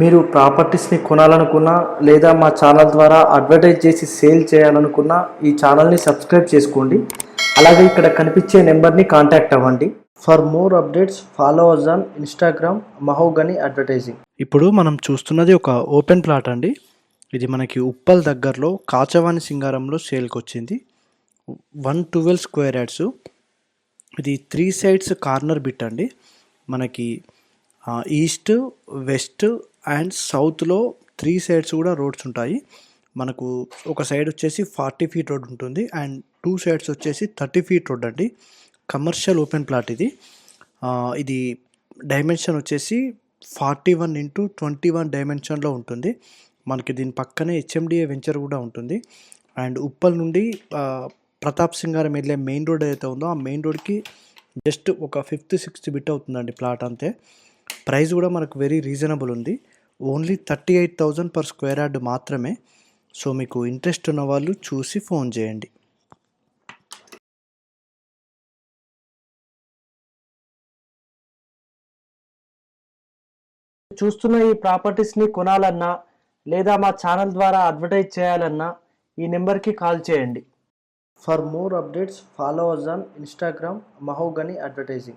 మీరు ప్రాపర్టీస్ని కొనాలనుకున్నా లేదా మా ఛానల్ ద్వారా అడ్వర్టైజ్ చేసి సేల్ చేయాలనుకున్నా ఈ ఛానల్ని సబ్స్క్రైబ్ చేసుకోండి. అలాగే ఇక్కడ కనిపించే నెంబర్ని కాంటాక్ట్ అవ్వండి. For more updates follow us on Instagram mahogany advertising. ఇప్పుడు మనం చూస్తున్నది ఒక ఓపెన్ ప్లాట్ అండి. ఇది మనకి ఉప్పల్ దగ్గరలో కాచవాణి సింగారంలో సేల్కి వచ్చింది వన్ ట్వెల్వ్ స్క్వేర్ యాడ్స్ ఇది త్రీ సైడ్స్ కార్నర్ బిట్ అండి. మనకి ఈస్ట్ వెస్ట్ అండ్ సౌత్లో త్రీ సైడ్స్ కూడా రోడ్స్ ఉంటాయి. మనకు ఒక సైడ్ వచ్చేసి ఫార్టీ ఫీట్ రోడ్ ఉంటుంది అండ్ టూ సైడ్స్ వచ్చేసి థర్టీ ఫీట్ రోడ్ అండి. కమర్షియల్ ఓపెన్ ప్లాట్ ఇది. ఇది డైమెన్షన్ వచ్చేసి forty one into twenty one డైమెన్షన్లో ఉంటుంది. మనకి దీని పక్కనే హెచ్ఎండిఏ వెంచర్ కూడా ఉంటుంది. అండ్ ఉప్పల్ నుండి ప్రతాప్ సింగారం వెళ్ళే మెయిన్ రోడ్ ఏదైతే ఉందో ఆ మెయిన్ రోడ్కి జస్ట్ ఒక ఫిఫ్త్ సిక్స్త్ బిట్ అవుతుందండి ప్లాట్ అంతే. ప్రైస్ కూడా మనకు వెరీ రీజనబుల్ ఉంది. Only thirty eight thousand per square yard మాత్రమే. సో మీకు ఇంట్రెస్ట్ ఉన్న వాళ్ళు చూసి ఫోన్ చేయండి. చూస్తున్న ఈ ప్రాపర్టీస్ని కొనాలన్నా లేదా మా ఛానల్ ద్వారా అడ్వర్టైజ్ చేయాలన్నా ఈ నెంబర్కి కాల్ చేయండి. For more updates follow us on Instagram mahogany advertising